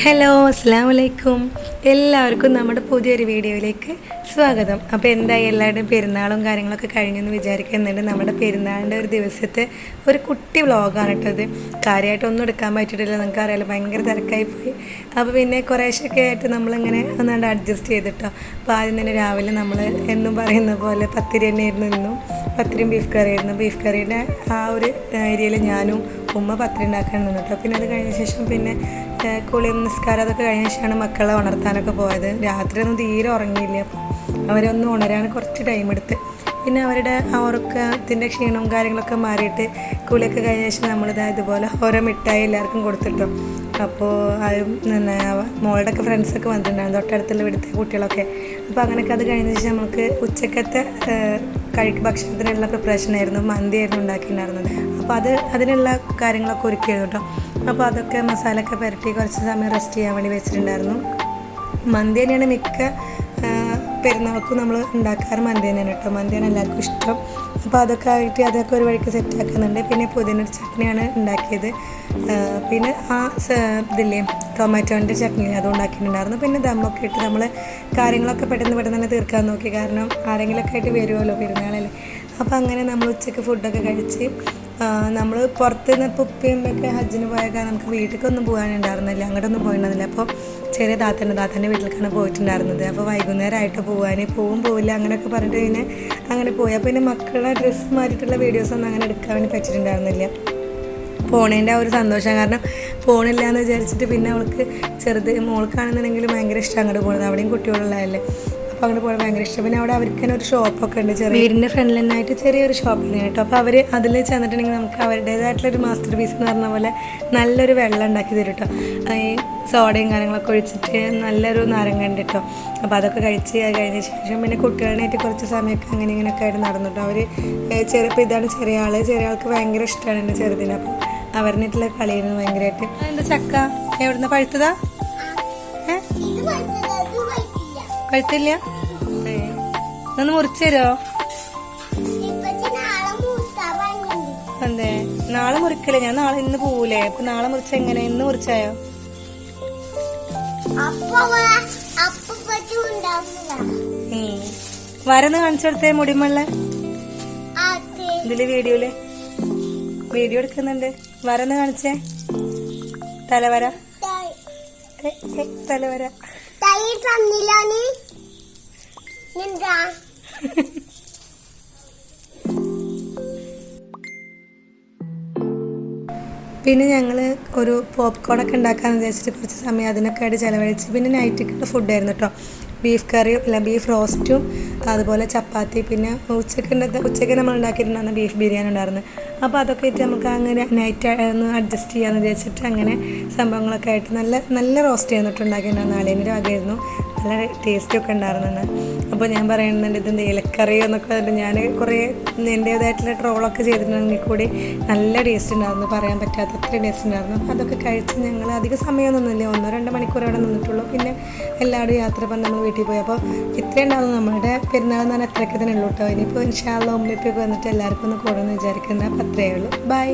Hello അസ്സാം വലൈക്കും എല്ലാവർക്കും നമ്മുടെ പുതിയൊരു വീഡിയോയിലേക്ക് സ്വാഗതം. അപ്പോൾ എന്തായി എല്ലാവരുടെയും പെരുന്നാളും കാര്യങ്ങളൊക്കെ കഴിഞ്ഞെന്ന് വിചാരിക്കുന്നുണ്ട്. നമ്മുടെ പെരുന്നാളിന്റെ ഒരു ദിവസത്തെ ഒരു കുട്ടി വ്ളോഗാണ് കേട്ടത് കാര്യമായിട്ടൊന്നും എടുക്കാൻ പറ്റിയിട്ടില്ല. നിങ്ങൾക്ക് അറിയാലോ ഭയങ്കര തിരക്കായി പോയി. അപ്പോൾ പിന്നെ കുറേശ്ശൊക്കെ ആയിട്ട് നമ്മളിങ്ങനെ ഒന്നാണ്ട് അഡ്ജസ്റ്റ് ചെയ്തിട്ടോ. അപ്പോൾ ആദ്യം തന്നെ രാവിലെ നമ്മൾ എന്നും പറയുന്ന പോലെ പത്തിരി തന്നെയായിരുന്നു ഇന്നും. പത്തിരിയും ബീഫ് കറിയായിരുന്നു ബീഫ് കറിയുടെ ആ ഒരു ഏരിയയിൽ ഞാനും ഉമ്മ പത്തിരി ഉണ്ടാക്കാൻ നിന്നിട്ടോ പിന്നെ അത് കഴിഞ്ഞ ശേഷം പിന്നെ കുളിയും നിസ്കാരം അതൊക്കെ കഴിഞ്ഞ ശേഷമാണ് മക്കളെ ഉണർത്താനൊക്കെ പോയത്. രാത്രിയൊന്നും തീരെ ഉറങ്ങിയില്ല. അവരൊന്നും ഉണരാൻ കുറച്ച് ടൈം എടുത്ത്. പിന്നെ അവരുടെ ആ ഉറക്കത്തിന്റെ ക്ഷീണവും കാര്യങ്ങളൊക്കെ മാറിയിട്ട് കുളിയൊക്കെ കഴിഞ്ഞ ശേഷം നമ്മളിതാ ഇതുപോലെ ഓരോ മിഠായി എല്ലാവർക്കും കൊടുത്തിട്ടോ. അപ്പോൾ അത് പിന്നെ മോളുടെ ഒക്കെ ഫ്രണ്ട്സൊക്കെ വന്നിട്ടുണ്ടായിരുന്നു. തൊട്ടടുത്തുള്ള ഇവിടുത്തെ കുട്ടികളൊക്കെ. അപ്പോൾ അങ്ങനെയൊക്കെ അത് കഴിഞ്ഞ ശേഷം നമുക്ക് ഉച്ചക്കത്തെ കഴി ഭക്ഷണത്തിനുള്ള പ്രിപ്പറേഷൻ ആയിരുന്നു. മന്തി ആയിരുന്നു ഉണ്ടാക്കിയിട്ടുണ്ടായിരുന്നത്. അപ്പോൾ അത് അതിനുള്ള കാര്യങ്ങളൊക്കെ ഒരുക്കിയത് കേട്ടോ അപ്പോൾ അതൊക്കെ മസാലയൊക്കെ പുരട്ടി കുറച്ച് സമയം റെസ്റ്റ് ചെയ്യാൻ വേണ്ടി വെച്ചിട്ടുണ്ടായിരുന്നു. മന്തി തന്നെയാണ് മിക്ക പെരുന്നാൾക്കും നമ്മൾ ഉണ്ടാക്കാറ് മന്തി തന്നെയാണ് കേട്ടോ മന്തിയാണ് എല്ലാവർക്കും ഇഷ്ടം. അപ്പോൾ അതൊക്കെ ആയിട്ട് അതൊക്കെ ഒരു വഴിക്ക് സെറ്റ് ആക്കുന്നുണ്ട്. പിന്നെ പുതിന ചട്നിയാണ് ഉണ്ടാക്കിയത്. പിന്നെ ആ ഇതില്ലേ ടൊമാറ്റോന്റെ ചട്നി അത് ഉണ്ടാക്കിയിട്ടുണ്ടായിരുന്നു. പിന്നെ ദമ്മൊക്കെ ഇട്ട് നമ്മൾ കാര്യങ്ങളൊക്കെ പെട്ടെന്ന് പെട്ടെന്ന് തന്നെ തീർക്കാൻ നോക്കി. കാരണം ആരെങ്കിലുമൊക്കെ ആയിട്ട് വരുമല്ലോ പെരുന്നാളല്ലേ. അപ്പോൾ അങ്ങനെ നമ്മൾ ഉച്ചയ്ക്ക് ഫുഡൊക്കെ കഴിച്ച് നമ്മൾ പുറത്ത് നിന്ന് ഇപ്പോൾ ഉപ്പയും ഒക്കെ ഹജ്ജിന് പോയേക്കാൻ നമുക്ക് വീട്ടിലേക്കൊന്നും പോകാനുണ്ടായിരുന്നില്ല. അങ്ങോട്ടൊന്നും പോയിട്ടുണ്ടായിരുന്നില്ല അപ്പോൾ ചെറിയ താത്തന്റെ താത്തന്റെ വീട്ടിലേക്കാണ് പോയിട്ടുണ്ടായിരുന്നത്. അപ്പോൾ വൈകുന്നേരമായിട്ട് പോകാൻ പോവും പോവില്ല അങ്ങനെയൊക്കെ പറഞ്ഞിട്ട് പിന്നെ അങ്ങനെ പോയി. അപ്പോൾ പിന്നെ മക്കളുടെ ഡ്രസ്സ് മാറ്റിയിട്ടുള്ള വീഡിയോസൊന്നും അങ്ങനെ എടുക്കാൻ വേണ്ടി പറ്റിയിട്ടുണ്ടായിരുന്നില്ല. പോണേന്റെ ആ ഒരു സന്തോഷം കാരണം പോണില്ല എന്ന് വിചാരിച്ചിട്ട് പിന്നെ അവൾക്ക് ചെറുത് മോൾക്കാണെന്നുണ്ടെങ്കിൽ ഭയങ്കര ഇഷ്ടം അങ്ങോട്ട് പോകുന്നത് അവിടെയും കുട്ടികളുള്ളതല്ലേ. അപ്പോൾ അങ്ങോട്ട് പോകാൻ ഭയങ്കര ഇഷ്ടം. പിന്നെ അവിടെ അവർക്ക് തന്നെ ഒരു ഷോപ്പൊക്കെ ഉണ്ട്. ചെറിയ വീടിന്റെ ഫ്രണ്ടിൽ തന്നെയായിട്ട് ചെറിയൊരു ഷോപ്പ് തന്നെ കേട്ടോ. അപ്പോൾ അവർ അതിൽ ചെന്നിട്ടുണ്ടെങ്കിൽ നമുക്ക് അവരുടേതായിട്ടുള്ളൊരു മാസ്റ്റർ പീസ് എന്ന് പറഞ്ഞ പോലെ നല്ലൊരു വെള്ളം ഉണ്ടാക്കി തരും കേട്ടോ ഈ സോഡയും കാര്യങ്ങളൊക്കെ ഒഴിച്ചിട്ട് നല്ലൊരു നാരങ്ങ ഉണ്ട് കേട്ടോ അപ്പോൾ അതൊക്കെ കഴിച്ച് കഴിഞ്ഞ ശേഷം പിന്നെ കുട്ടികളായിട്ട് കുറച്ച് സമയമൊക്കെ അങ്ങനെ ഇങ്ങനെയൊക്കെ ആയിട്ട് നടന്നിട്ടോ അവർ ചെറിയ ഇപ്പോൾ ഇതാണ് ചെറിയ ആൾ ചെറിയ ആൾക്ക് ഭയങ്കര ഇഷ്ടമാണ് എന്റെ ചെറുതിനെ. അപ്പോൾ അവരുടെ കളിയായിരുന്നു ഭയങ്കരമായിട്ട് എന്താ ചക്ക? എവിടുന്ന പഴുത്തതാ? പഴുത്തില്ല ഏ. ഒന്ന് മുറിച്ചു തരുമോ അതെ. നാളെ മുറിക്കല്ലേ? ഞാൻ നാളെ ഇന്ന് പോവൂലേ? അപ്പൊ നാളെ മുറിച്ച എങ്ങനെ? ഇന്ന് മുറിച്ചായോ. വരന്ന് കാണിച്ചു കൊടുത്തേ മുടിമള്ള? ഇതിൽ വീഡിയോയിൽ. വീഡിയോ എടുക്കുന്നുണ്ട്. വരന്ന് കാണിച്ചേ. തലവര. തലവര. ഏ, ഏ, തലവര പിന്നെ ഞങ്ങൾ ഒരു പോപ്കോൺ ഒക്കെ ഉണ്ടാക്കാമെന്ന് വിചാരിച്ചിട്ട് കുറച്ച് സമയം അതിനൊക്കെ ആയിട്ട് ചിലവഴിച്ച്. പിന്നെ നൈറ്റിക്കുള്ള ഫുഡായിരുന്നു കേട്ടോ ബീഫ് കറിയും അല്ല ബീഫ് റോസ്റ്റും അതുപോലെ ചപ്പാത്തി പിന്നെ ഉച്ചയ്ക്ക് ഉച്ചയ്ക്ക് നമ്മൾ ഉണ്ടാക്കിയിട്ടുണ്ടായിരുന്ന ബീഫ് ബിരിയാണി ഉണ്ടായിരുന്നു. അപ്പോൾ അതൊക്കെ ആയിട്ട് നമുക്ക് അങ്ങനെ നൈറ്റ് ഒന്ന് അഡ്ജസ്റ്റ് ചെയ്യാമെന്ന് വിചാരിച്ചിട്ട് അങ്ങനെ സംഭവങ്ങളൊക്കെ ആയിട്ട് നല്ല നല്ല റോസ്റ്റ് ചെയ്യുന്നിട്ടുണ്ടാക്കിയിട്ടുണ്ടായിരുന്നു നാളെ എന്റെ വകയായിരുന്നു. നല്ല ടേസ്റ്റൊക്കെ ഉണ്ടായിരുന്നുണ്ട്. അപ്പോൾ ഞാൻ പറയുന്നുണ്ട് ഇത് ഇലക്കറിയോ എന്നൊക്കെ പറഞ്ഞിട്ട് ഞാൻ കുറേ എന്റേതായിട്ടുള്ള ട്രോളൊക്കെ ചെയ്തിട്ടുണ്ടെങ്കിൽ കൂടി നല്ല ടേസ്റ്റ് ഉണ്ടായിരുന്നു. പറയാൻ പറ്റാത്ത അത്രയും ടേസ്റ്റ് ഉണ്ടായിരുന്നു. അപ്പോൾ അതൊക്കെ കഴിച്ച് ഞങ്ങൾ അധിക സമയമൊന്നുമില്ല ഒന്നോ രണ്ടോ മണിക്കൂർ അവിടെ നിന്നിട്ടുള്ളൂ. പിന്നെ എല്ലാവരും യാത്ര പറഞ്ഞ് നമ്മൾ വീട്ടിൽ പോയി. അപ്പോൾ ഇത്രയും ഉണ്ടാവും നമ്മുടെ പെരുന്നാൾ എന്ന് പറഞ്ഞാൽ അത്രയൊക്കെ തന്നെ ഉള്ളൂ കേട്ടോ. ഇനിയിപ്പോൾ ഇൻഷാല്ല ഉമ്മയൊക്കെ വന്നിട്ട് എല്ലാവർക്കും ഒന്ന് കൂടുമെന്ന് വിചാരിക്കുന്നത് അപ്പോൾ അത്രയേ ഉള്ളൂ. ബൈ